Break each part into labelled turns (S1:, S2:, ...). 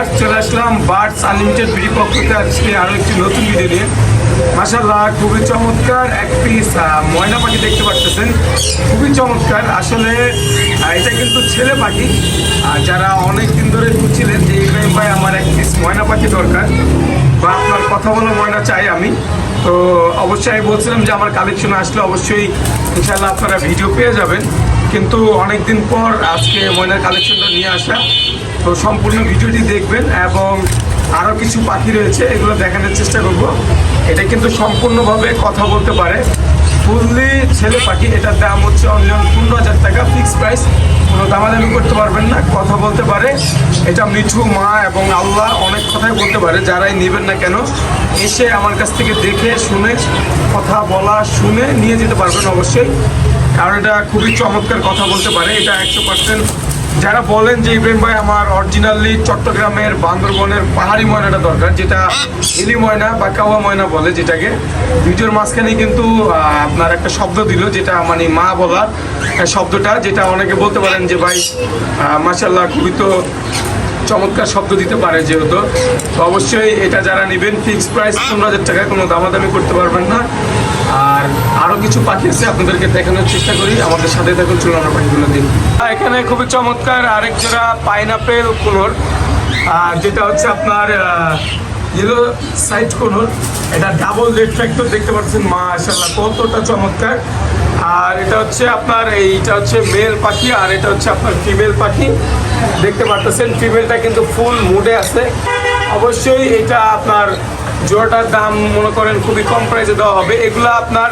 S1: Viewers চলে আসলাম birds unlimited video পক্ষতে আজকে আরও একটি নতুন ভিডিও নিয়ে। মাসাল্লাহ খুবই চমৎকার এক পিস ময়না পাখি দেখতে পাচ্ছেন খুবই চমৎকার। আসলে এটা কিন্তু ছেলে পাখি। যারা অনেক দিন ধরে খুঁজছিলেন যে ইব্রাহিম ভাই আমার এক পিস ময়না পাখি দরকার। বা আপনার কথা বলা ময়না চাই আমি। তো অবশ্যই আমি বলছিলাম যে আমার কালেকশন আসলে অবশ্যই ইনশাল্লাহ আপনারা ভিডিও পেয়ে যাবেন। কিন্তু অনেক দিন পর আজকে ময়নার কালেকশনটা নিয়ে আসা। তো সম্পূর্ণ ভিডিওটি দেখবেন এবং আরও কিছু পাখি রয়েছে, এগুলো দেখানোর চেষ্টা করব। এটা কিন্তু সম্পূর্ণভাবে কথা বলতে পারে। ফুললি ছেলে পাখি, এটার দাম হচ্ছে অনলাইন পনেরো হাজার টাকা ফিক্স প্রাইস। কোনো দামাদামি করতে পারবেন না, কথা বলতে পারে। এটা মিঠু, মা এবং আল্লাহ অনেক কথাই বলতে পারে, যারাই নেবেন না কেন। এসে আমার কাছ থেকে দেখে, শুনে, কথা বলা, শুনে নিয়ে যেতে পারবেন অবশ্যই। কারণ এটা খুবই চমৎকার কথা বলতে পারে। এটা একশো পার্সেন্ট যারা বলেন যে ইব্রাহিম ভাই আমার অরিজিনালি চট্টগ্রামের বান্দরবনের পাহাড়ি ময়নাটা দরকার, যেটা ইলি ময়না বা কাওয়া ময়না বলে যেটাকে, ভিডিওর মাঝখানে কিন্তু আপনার একটা শব্দ দিল, যেটা মানে মা বলার শব্দটা, যেটা অনেকে বলতে পারেন যে ভাই মাসাল্লাহ খুবই তো চমৎকার শব্দ দিতে পারে যেহেতু। তো অবশ্যই এটা যারা নেবেন ফিক্সড প্রাইস পনেরো হাজার টাকা কোনো দামাদামি করতে পারবেন না। আর আরও কিছু পাখি আছে আপনাদেরকে দেখানোর চেষ্টা করি। আমাদের সাথে থাকুন, চলুন আমরা পাখিগুলো দিই এখানে খুবই চমৎকার আরেক জোড়া পাইনাপেল কুনোর। আর যেটা হচ্ছে আপনার ইয়েলো সাইড কোনোর। এটা ডাবল রেড ফ্যাক্টর দেখতে পাচ্ছেন মাশাল্লাহ কতটা চমৎকার। আর এটা হচ্ছে আপনার, এইটা হচ্ছে মেল পাখি, আর এটা হচ্ছে আপনার ফিমেল পাখি। দেখতে পারতেছেন ফিমেলটা কিন্তু ফুল মুডে আছে। অবশ্যই এটা আপনার জোড়াটার দাম মনে করেন খুবই কম প্রাইসে দেওয়া হবে। এগুলো আপনার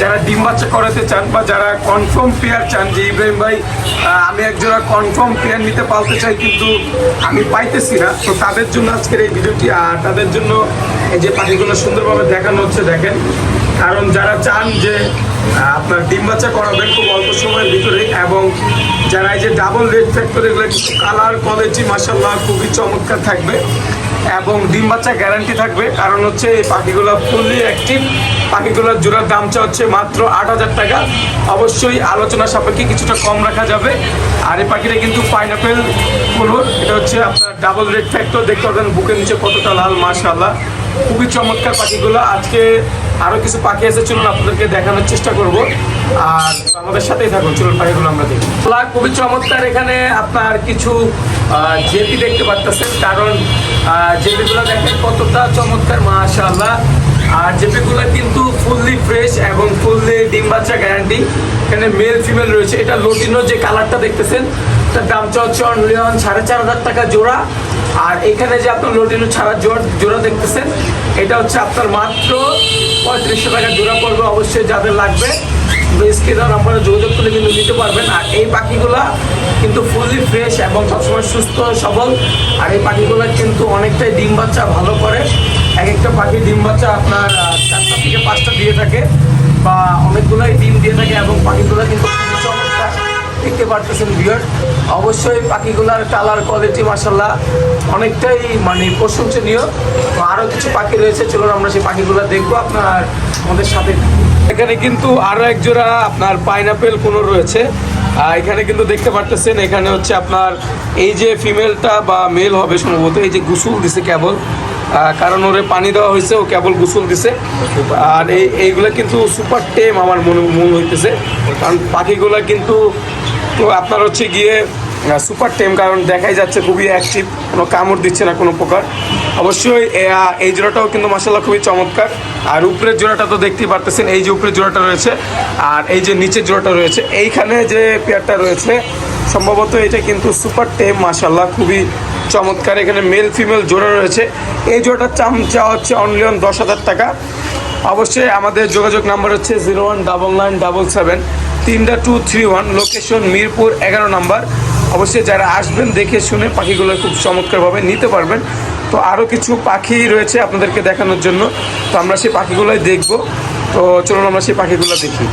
S1: যারা ডিম বাচ্চা করাতে চান বা যারা কনফার্ম পেয়ার চান, যে ইব্রাহিম ভাই আমি এক জোড়া কনফার্ম পেয়ার নিতে পারতে চাই, কিন্তু আমি পাইতেছি না। তো তাদের জন্য আজকের এই ভিডিওটি, আর তাদের জন্য এই যে পাখিগুলো সুন্দরভাবে দেখানো হচ্ছে, দেখেন। কারণ যারা চান যে আপনার ডিম বাচ্চা করাবেন খুব অল্প সময়ের ভিতরে এবং যারা এই যে ডাবল রেড ফ্যাক্টর এগুলো কিন্তু কালার কোয়ালিটি মাসাল্লাহ খুবই চমৎকার থাকবে এবং ডিম বাচ্চা গ্যারান্টি থাকবে। কারণ হচ্ছে এই পাখিগুলো ফুললি অ্যাক্টিভ পাখিগুলোর জোড়ার দামটা হচ্ছে মাত্র আট হাজার টাকা। অবশ্যই আলোচনা সাপেক্ষে কিছুটা কম রাখা যাবে। আর এই পাখিটা কিন্তু পাইনাপেল ফুলুর। এটা হচ্ছে আপনার ডাবল রেড ফ্যাক্টর দেখতে পাবেন বুকের নিচে কতটা লাল মাশাল্লাহ খুবই চমৎকার পাখিগুলো। আজকে আরও কিছু পাখি আছে, চলুন আপনাদেরকে দেখানোর চেষ্টা করব। আর আমাদের সাথেই থাকুন, চলুন পাখিগুলো আমরা দেখি। ওলা খুবই চমৎকার এখানে আপনার কিছু জেপি দেখতে পারতেছেন, কারণ জেপিগুলো দেখেন কতটা চমৎকার, মাশাআল্লাহ। আর জেপিগুলো কিন্তু ফুললি ফ্রেশ এবং ফুললি ডিম বাচ্চা গ্যারান্টি এখানে মেল ফিমেল রয়েছে। এটা লোটিনোর যে কালারটা দেখতেছেন তার দামটা হচ্ছে অনলিয়ন সাড়ে চার হাজার টাকা জোড়া। আর এখানে যে আপনার লোটিনো ছাড়া জোড়া জোড়া দেখতেছেন, এটা হচ্ছে আপনার মাত্র পঁয়ত্রিশশো টাকা জোড়া পড়বে, অবশ্যই যাদের লাগবে। স্ক্রিনার আপনারা যোগাযোগ করে কিন্তু নিতে পারবেন। আর এই পাখিগুলা কিন্তু ফুললি ফ্রেশ এবং সবসময় সুস্থ সবল। আর এই পাখিগুলা কিন্তু অনেকটাই ডিম বাচ্চা ভালো করে। এক একটা পাখি ডিম বাচ্চা আপনার চারটা থেকে পাঁচটা দিয়ে থাকে বা অনেকগুলাই ডিম দিয়ে থাকে এবং পাখিগুলো কিন্তু দেখতে পারতেছেন বিয়ার অবশ্যই পাখিগুলার কালার কোয়ালিটি মাসাল্লাহ অনেকটাই মানে প্রশংসনীয়। তো আরও কিছু পাখি রয়েছে, চলুন আমরা সেই পাখিগুলো দেখব আপনার, আমাদের সাথে। এখানে কিন্তু আরও এক জোড়া আপনার পাইনাপেল কোনো রয়েছে। এখানে কিন্তু দেখতে পারতেছেন, এখানে হচ্ছে আপনার এই যে ফিমেলটা বা মেল হবে সম্ভবত, এই যে গুসুল দিছে কেবল। কারণ ওরে পানি দেওয়া হয়েছে, ও কেবল গোসল দিছে। আর এই, এইগুলা কিন্তু সুপার টেম আমার মনে মনে হইতেছে। কারণ পাখিগুলা কিন্তু তো আপনার হচ্ছে গিয়ে সুপার টেম কারণ দেখাই যাচ্ছে খুবই অ্যাক্টিভ কোনো কামড় দিচ্ছে না কোনো প্রকার। অবশ্যই এই জোড়াটাও কিন্তু মাসাল্লাহ খুবই চমৎকার। আর উপরের জোড়াটা তো দেখতেই পারতেছেন, এই যে উপরের জোড়াটা রয়েছে, আর এই যে নিচের জোড়াটা রয়েছে, এইখানে যে পেয়ারটা রয়েছে, সম্ভবত এটা কিন্তু সুপার টেম মাসাল্লাহ খুবই চমৎকার। এখানে মেল ফিমেল জোড়া রয়েছে। এই জোড়াটার চাম চাওয়া হচ্ছে অনলিয়ন দশ হাজার টাকা। অবশ্যই আমাদের যোগাযোগ নাম্বার হচ্ছে zero one double nine double seven তিনটা two three one location Mirpur, এগারো নাম্বার। অবশ্যই যারা আসবেন, দেখে শুনে পাখিগুলো খুব চমৎকারভাবে নিতে পারবেন। তো আরও কিছু পাখি রয়েছে আপনাদেরকে দেখানোর জন্য। তো আমরা সেই পাখিগুলোই দেখব। তো চলুন আমরা সেই পাখিগুলো দেখি।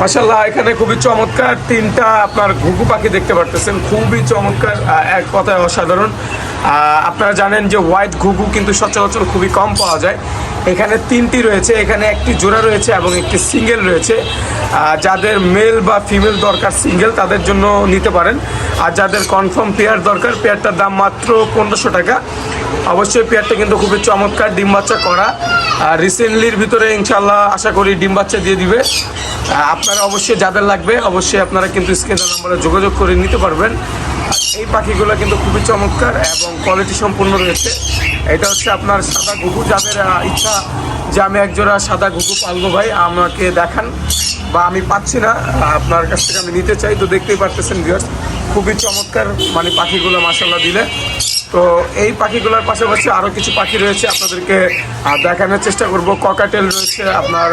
S1: মাসাল্লাহ এখানে খুবই চমৎকার তিনটা আপনার ঘুঘু পাখি দেখতে পারতেছেন। খুবই চমৎকার এক কথায় অসাধারণ। আপনারা জানেন যে হোয়াইট ঘুঘু কিন্তু সচরাচর খুবই কম পাওয়া যায়। এখানে তিনটি রয়েছে, এখানে একটি জোড়া রয়েছে এবং একটি সিঙ্গেল রয়েছে। যাদের মেল বা ফিমেল দরকার, সিঙ্গেল তাদের জন্য নিতে পারেন। আর যাদের কনফার্ম পেয়ার দরকার, পেয়ারটার দাম মাত্র পনেরোশো টাকা। অবশ্যই পেয়ারটা কিন্তু খুবই চমৎকার, ডিম বাচ্চা করা। আর রিসেন্টলির ভিতরে ইনশাল্লাহ আশা করি ডিম বাচ্চা দিয়ে দিবে। আপনারা অবশ্যই যাদের লাগবে, অবশ্যই আপনারা কিন্তু স্ক্রিনের নাম্বারে যোগাযোগ করে নিতে পারবেন। এই পাখিগুলো কিন্তু খুবই চমৎকার এবং কোয়ালিটি সম্পূর্ণ রয়েছে। এটা হচ্ছে আপনার সাদা ঘুঘু, যাদের ইচ্ছা যে আমি একজোড়া সাদা ঘুঘু পালবো ভাই, আমাকে দেখান। বা আমি পাচ্ছি না আপনার কাছ থেকে আমি নিতে চাই। তো দেখতেই পারতেছেন ভিউয়ার্স খুবই চমৎকার মানে পাখিগুলো মাসাল্লাহ দিলে। তো এই পাখিগুলোর পাশাপাশি আরও কিছু পাখি রয়েছে আপনাদেরকে দেখানোর চেষ্টা করব। ককাটেল রয়েছে, আপনার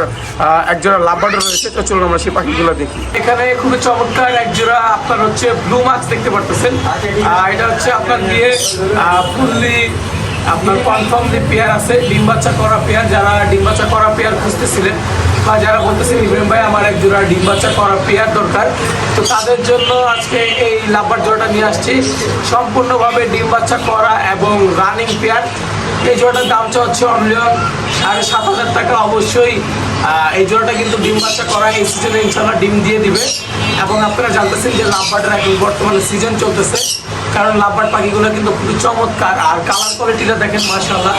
S1: একজোড়া লাভবার্ড রয়েছে। তো চলুন আমরা সেই পাখিগুলো দেখি। এখানে খুবই চমৎকার একজোড়া আপনার হচ্ছে ব্লু মার্কস দেখতে পারতেছেন। এটা হচ্ছে আপনার দিয়ে ফুললি, আপনার কনফার্মলি পেয়ার আছে, ডিম বাচ্চা করা পেয়ার। যারা ডিম বাচ্চা করা পেয়ার খুঁজতেছিলেন বা যারা বলতেছেন ইব্রাহিম ভাই, আমার এক জোড়া ডিম বাচ্চা করা পেয়ার দরকার। তো তাদের জন্য আজকে এই লাভবার জোড়াটা নিয়ে আসছি। সম্পূর্ণভাবে ডিম বাচ্চা করা এবং রানিং পেয়ার এই জোড়াটার দামটা হচ্ছে অনলি সাড়ে সাত হাজার টাকা। অবশ্যই এই জোড়াটা কিন্তু ডিম বাচ্চা করা এই সিজনে ইনশাল্লাহ ডিম দিয়ে দিবে। এবং আপনারা জানতেছেন যে লাভবার্ডের এখন বর্তমানে সিজন চলতেছে। কারণ লাভবার্ড পাখিগুলো কিন্তু খুবই চমৎকার। আর কালার কোয়ালিটিটা দেখেন মার্শাল্লাহ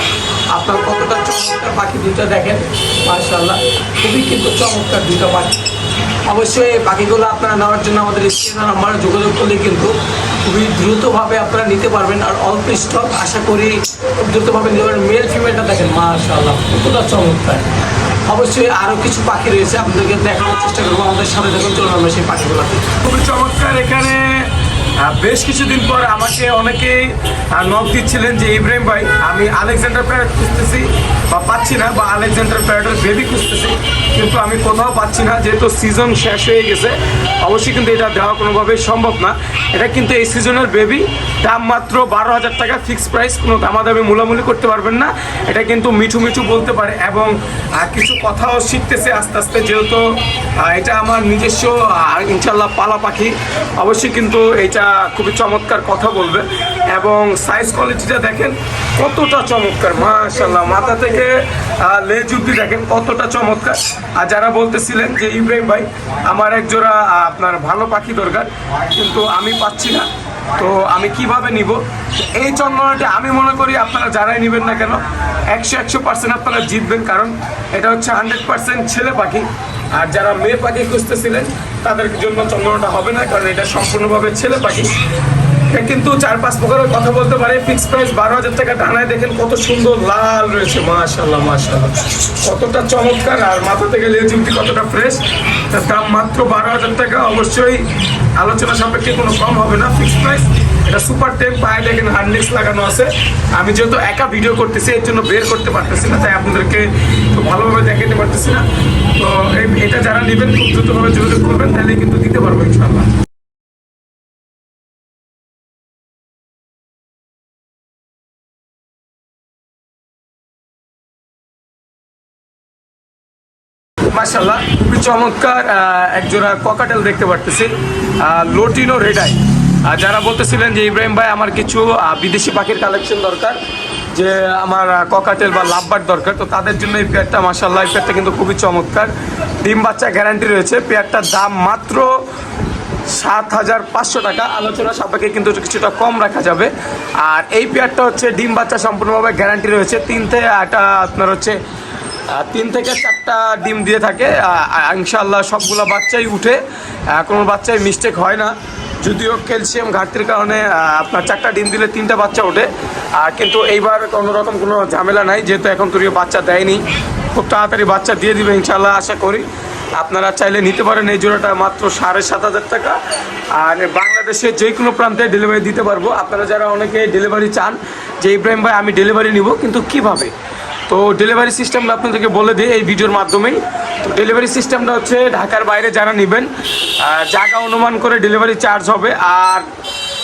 S1: আপনার কতটা চমৎকার পাখি দুইটা দেখেন মার্শাল্লাহ খুবই কিন্তু চমৎকার দুইটা পাখি। অবশ্যই এই পাখিগুলো আপনারা নেওয়ার জন্য আমাদের স্ক্রিনের নাম্বারে যোগাযোগ করলে কিন্তু খুবই দ্রুতভাবে আপনারা নিতে পারবেন। আর অল্প স্টক, আশা করি খুব দ্রুতভাবে নিতে পারবেন। মেল, ফিমেলটা দেখেন মার্শাল্লাহ কতটা চমৎকার। অবশ্যই আরও কিছু পাখি রয়েছে, আপনাদেরকে দেখানোর চেষ্টা করব। আমাদের সাথে দেখুন চলুন আমরা সেই পাখিগুলোতে খুবই চমৎকার এখানে কিছুদিন পর আমাকে অনেকেই নক দিচ্ছিলেন যে, ইব্রাহিম ভাই, আমি আলেকজান্ডার প্যারেট খুঁজতেছি বা পাচ্ছি না, বা আলেকজান্ডার প্যারেটের বেবি খুঁজতেছি। কিন্তু আমি কোথাও পাচ্ছি না, যেহেতু সিজন শেষ হয়ে গেছে, অবশ্যই কিন্তু এটা দেওয়া কোনোভাবেই সম্ভব না। এটা কিন্তু এই সিজনের বেবি দাম মাত্র বারো হাজার টাকা ফিক্সড প্রাইস কোনো দামাদামি, মূলামূলি করতে পারবেন না। এটা কিন্তু মিঠু মিঠু বলতে পারে এবং কিছু কথাও শিখতেছে আস্তে আস্তে, যেহেতু এটা আমার নিজস্ব ইনশাল্লাহ পালা পাখি। অবশ্যই কিন্তু এটা খুবই চমৎকার কথা বলবে। এবং সাইজ কোয়ালিটিটা দেখেন কতটা চমৎকার মাশাল্লাহ মাথা থেকে লেজ অব্দি দেখেন কতটা চমৎকার। আর যারা বলতেছিলেন যে, ইব্রাহিম ভাই, আমার এক জোড়া আপনার ভালো পাখি দরকার, কিন্তু আমি পাচ্ছি না। তো আমি কীভাবে নিব? এই চন্দনাটা আমি মনে করি আপনারা যারাই নেবেন না কেন, একশো একশো পার্সেন্ট আপনারা জিতবেন। কারণ এটা হচ্ছে হান্ড্রেড পার্সেন্ট ছেলে পাখি। আর যারা মেয়ে পাখি খুঁজতেছিলেন, তাদের জন্য চন্দ্রটা হবে না, কারণ এটা সম্পূর্ণভাবে ছেলে পাখি। কিন্তু চার পাঁচ প্রকারের কথা বলতে পারে। ফিক্স প্রাইস বারো হাজার টাকা টানায় দেখেন কত সুন্দর লাল রয়েছে মাশাল্লাহ মাশাল্লাহ কতটা চমৎকার, আর মাথা থেকে লেজ অব্দি কতটা ফ্রেশ তার দাম মাত্র বারো হাজার টাকা। অবশ্যই আলোচনা সাপেক্ষে কোনো কম হবে না ফিক্স প্রাইস এটা সুপার টেপ পায়ে এখানে হার্ডলিক্স লাগানো আছে। আমি যেহেতু একা ভিডিও করতেছি, এর জন্য বের করতে পারতেছি না, তাই আপনাদেরকে ভালোভাবে দেখাতে পারতেছি না। তো এটা যারা নেবেন, খুব দ্রুতভাবে যোগাযোগ করবেন, তাহলে কিন্তু দিতে পারব ইনশাল্লাহ মাশাল্লাহ খুবই চমৎকার একজোড়া ককাটেল দেখতে পারতেছি। লোটিনো রেডাই যারা বলতেছিলেন যে, ইব্রাহিম ভাই, আমার কিছু বিদেশি পাখির কালেকশন দরকার, যে আমার ককাটেল বা লাভবার দরকার, তো তাদের জন্য এই পেয়ারটা মাশাল্লাহ এই পেয়ারটা কিন্তু খুবই চমৎকার। ডিম বাচ্চা গ্যারান্টি রয়েছে। পেয়ারটার দাম মাত্র সাত হাজার পাঁচশো টাকা। আলোচনা সাপেক্ষে কিন্তু কিছুটা কম রাখা যাবে। আর এই পেয়ারটা হচ্ছে ডিম বাচ্চা সম্পূর্ণভাবে গ্যারান্টি রয়েছে। তিন থেকে একটা আপনার হচ্ছে তিন থেকে চারটা ডিম দিয়ে থাকে। ইনশাল্লাহ সবগুলো বাচ্চাই উঠে। কোনো বাচ্চাই মিস্টেক হয় না। যদিও ক্যালসিয়াম ঘাটতির কারণে আপনার চারটা ডিম দিলে তিনটা বাচ্চা ওঠে। আর কিন্তু এইবার কোনো রকম কোনো ঝামেলা নাই, যেহেতু এখন তুরিও বাচ্চা দেয়নি। খুব তাড়াতাড়ি বাচ্চা দিয়ে দিবে ইনশাল্লাহ আশা করি। আপনারা চাইলে নিতে পারেন এই জোড়াটা মাত্র সাড়ে সাত হাজার টাকা। আর বাংলাদেশে যে কোনো প্রান্তে ডেলিভারি দিতে পারব। আপনারা যারা অনেকে ডেলিভারি চান, যে ইব্রাহিম ভাই, আমি ডেলিভারি নিব, কিন্তু কীভাবে? তো ডেলিভারি সিস্টেমটা আপনাদেরকে বলে দিই এই ভিডিওর মাধ্যমেই। তো ডেলিভারি সিস্টেমটা হচ্ছে ঢাকার বাইরে যারা নেবেন জায়গা অনুমান করে ডেলিভারি চার্জ হবে। আর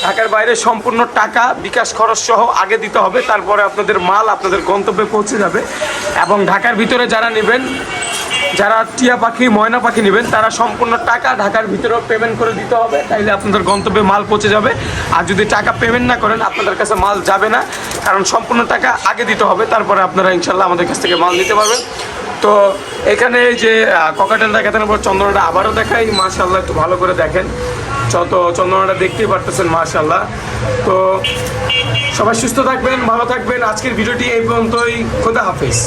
S1: ঢাকার বাইরে সম্পূর্ণ টাকা, বিকাশ খরচ সহ আগে দিতে হবে। তারপরে আপনাদের মাল আপনাদের গন্তব্যে পৌঁছে যাবে। এবং ঢাকার ভিতরে যারা নেবেন যারা টিয়া পাখি, ময়না পাখি নেবেন, তারা সম্পূর্ণ টাকা ঢাকার ভিতরেও পেমেন্ট করে দিতে হবে। তাইলে আপনাদের গন্তব্যে মাল পৌঁছে যাবে। আর যদি টাকা পেমেন্ট না করেন, আপনাদের কাছে মাল যাবে না। কারণ সম্পূর্ণ টাকা আগে দিতে হবে, তারপরে আপনারা ইনশাল্লাহ আমাদের কাছ থেকে মাল নিতে পারবেন। তো এখানে যে ককাটেল দেখাতেন পর চন্দ্রটা আবারও দেখাই। মাশাল্লাহ একটু ভালো করে দেখেন। যত চন্দ্রনাটা দেখতেই পারতেছেন মাশাল্লাহ তো সবাই সুস্থ থাকবেন, ভালো থাকবেন। আজকের ভিডিওটি এই পর্যন্তই। খোদা হাফেজ।